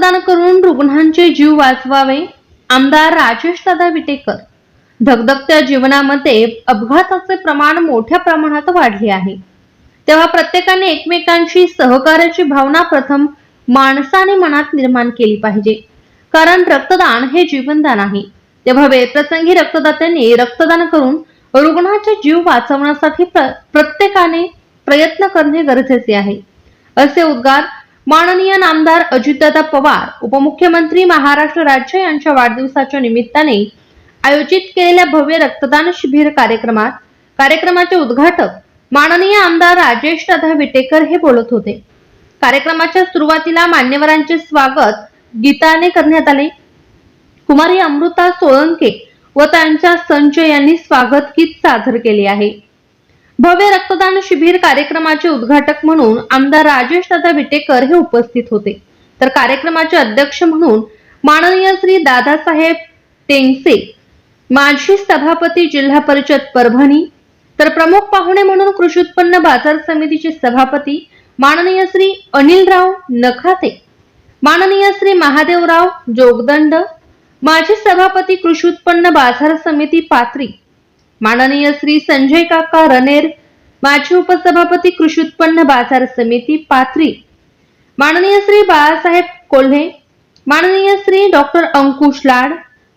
रक्तदान करून रुग्णांचे जीव वाचवावे. आमदार राजेश दादा विटेकर. धगधगत्या जीवनामध्ये अपघाताचे प्रमाण मोठ्या प्रमाणात वाढले आहे. तेव्हा प्रत्येकाने एकमेकांशी सहकार्याची भावना प्रथम माणसाने मनात निर्माण केली पाहिजे. कारण रक्तदान हे जीवनदान आहे. तेव्हा वेळप्रसंगी रक्तदात्यांनी रक्तदान करून रुग्णाचे जीव वाचवण्यासाठी प्र- प्रत्येकाने प्रयत्न करणे गरजेचे आहे. असे उद्गार माननीय नामदार अजितदादा पवार उपमुख्यमंत्री महाराष्ट्र राज्य यांच्या वाढदिवसाच्या निमित्ताने आयोजित केलेल्या भव्य रक्तदान शिबिर कार्यक्रमात कार्यक्रमाचे उद्घाटक माननीय आमदार राजेश दादा विटेकर हे बोलत होते. कार्यक्रमाच्या सुरुवातीला मान्यवरांचे स्वागत गीताने करण्यात आले. कुमारी अमृता सोळंके व त्यांच्या संचय यांनी स्वागत गीत सादर केले आहे. भव्य रक्तदान शिबिर कार्यक्रमाचे उद्घाटक म्हणून आमदार राजेश दादा विटेकर हे उपस्थित होते. तर कार्यक्रमाचे अध्यक्ष म्हणून माननीय श्री दादासाहेब टेंगसे माजी सभापती जिल्हा परिषद परभणी तर प्रमुख पाहुणे म्हणून कृषी उत्पन्न बाजार समितीचे सभापती माननीय श्री अनिलराव नखाते माननीय श्री महादेवराव जोगदंड माजी सभापती कृषी उत्पन्न बाजार समिती पात्री माननीय श्री संजय काका रनेर माजी उपसभापती कृषी उत्पन्न बाजार समिती पात्री माननीय श्री बाळासाहेब कोल्हे माननीय श्री डॉक्टर अंकुश लाड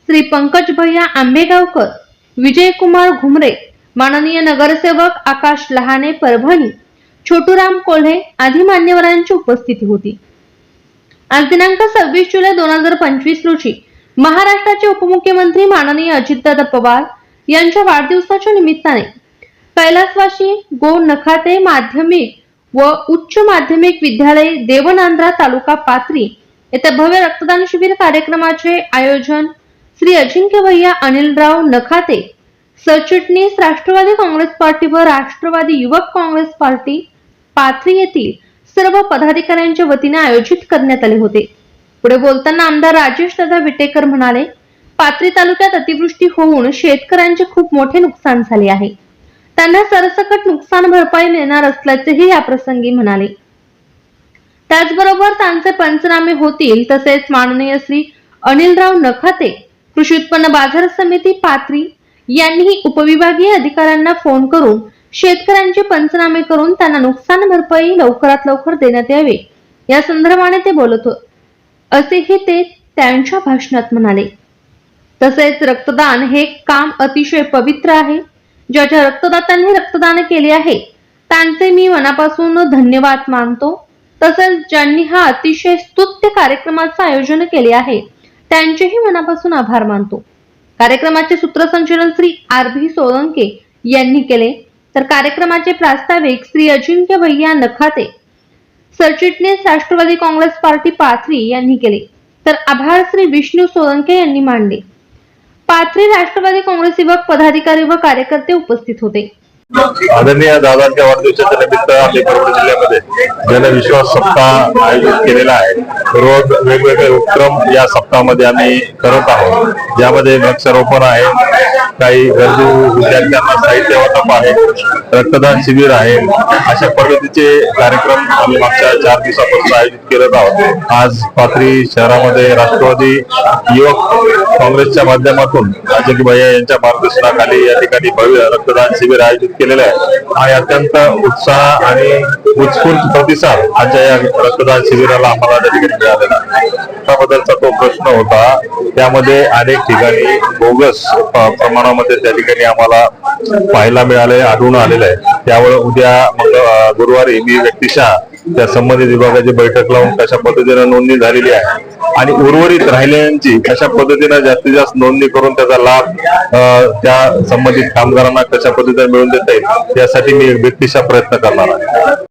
श्री पंकज भैया आंबेगावकर विजयकुमार घुमरे माननीय नगरसेवक आकाश लहाने परभणी छोटूराम कोल्हे आदी मान्यवरांची उपस्थिती होती. आज दिनांक सव्वीस जुलै दोन हजार पंचवीस रोजी महाराष्ट्राचे उपमुख्यमंत्री माननीय अजितदादा पवार यांच्या वाढदिवसाच्या निमित्ताने. कैलासवाशी गो नखाते माध्यमिक व उच्च माध्यमिक विद्यालय देवनांद्रा तालुका पात्री येथे भव्य रक्तदान शिबिर कार्यक्रमाचे आयोजन श्री अजिंक्य भैया अनिलराव नखाते सरचिटणीस राष्ट्रवादी काँग्रेस पार्टी व राष्ट्रवादी युवक काँग्रेस पार्टी पाथरी येथील सर्व पदाधिकाऱ्यांच्या वतीने आयोजित करण्यात आले होते. पुढे बोलताना आमदार राजेश दादा विटेकर म्हणाले पाथरी तालुक्यात अतिवृष्टी होऊन शेतकऱ्यांचे खूप मोठे नुकसान झाले आहे. त्यांना सरसकट नुकसान भरपाई मिळणार असल्याचेही या प्रसंगी म्हणाले. त्याचबरोबर त्यांचे पंचनामे होतील तसेच माननीय श्री अनिलराव नखाते कृषी उत्पन्न बाजार समिती पात्री यांनीही उपविभागीय अधिकाऱ्यांना फोन करून शेतकऱ्यांचे पंचनामे करून त्यांना नुकसान भरपाई लवकरात लवकर देण्यात यावे. या संदर्भाने ते बोलत होते. असेही ते त्यांच्या भाषणात म्हणाले. तसेच रक्तदान हे काम अतिशय पवित्र आहे. ज्या ज्या रक्तदात्यांनी रक्तदान केले आहे त्यांचे मी मनापासून धन्यवाद मानतो. तसेच ज्यांनी हा अतिशय स्तुत्य कार्यक्रमाचं आयोजन केले आहे त्यांचेही मनापासून आभार मानतो. कार्यक्रमाचे सूत्रसंचलन श्री आर व्ही सोळंके यांनी केले. तर कार्यक्रमाचे प्रास्ताविक श्री अजिंक्य भैया नखाते सरचिटणीस राष्ट्रवादी काँग्रेस पार्टी पाथरी यांनी केले. तर आभार श्री विष्णू सोळंके यांनी मांडले पाथरी राष्ट्रवादी काँग्रेस युवक पदाधिकारी व कार्यकर्ते उपस्थित होते. आदरणीय दादांच्या वाढदिवसाच्या निमित्त आम्ही परभणी जिल्ह्यामध्ये जनविश्वास सप्ताह आयोजित केलेला आहे. रोज वेगवेगळे उपक्रम या सप्ताहामध्ये आम्ही करत आहोत. ज्यामध्ये वृक्षारोपण आहे. काही गरजू विद्यार्थ्यांना साहित्य वाटप आहे रक्तदान शिबिर आहे. अशा पद्धतीचे कार्यक्रम आम्ही मागच्या चार दिवसापासून आयोजित करत आहोत. आज पाथरी शहरामध्ये राष्ट्रवादी युवक काँग्रेसच्या माध्यमातून अजय भैया यांच्या मार्गदर्शनाखाली या ठिकाणी भव्य रक्तदान शिबिर आयोजित केलेलं आहे. आणि अत्यंत उत्साह आणि उत्स्फूर्त प्रतिसाद आजच्या या रक्तदान शिबिराला आम्हाला त्या ठिकाणी मिळालेला त्याबद्दलचा तो प्रश्न होता. त्यामध्ये अनेक ठिकाणी बोगस प्रमाणामध्ये त्या ठिकाणी आम्हाला पाहायला मिळाले आढळून आलेलं आहे. त्यामुळे उद्या मंगळ गुरुवारी मी व्यक्तिशः त्या संबंधित विभागाची बैठक लावून कशा पद्धतीने नोंदणी झालेली आहे आणि उर्वरित राहिलेल्यांची कशा पद्धतीने जास्तीत जास्त नोंदणी करून त्याचा लाभ त्या संबंधित कामगारांना कशा पद्धतीने मिळवून देता येईल यासाठी मी व्यक्तिशा प्रयत्न करणार आहे.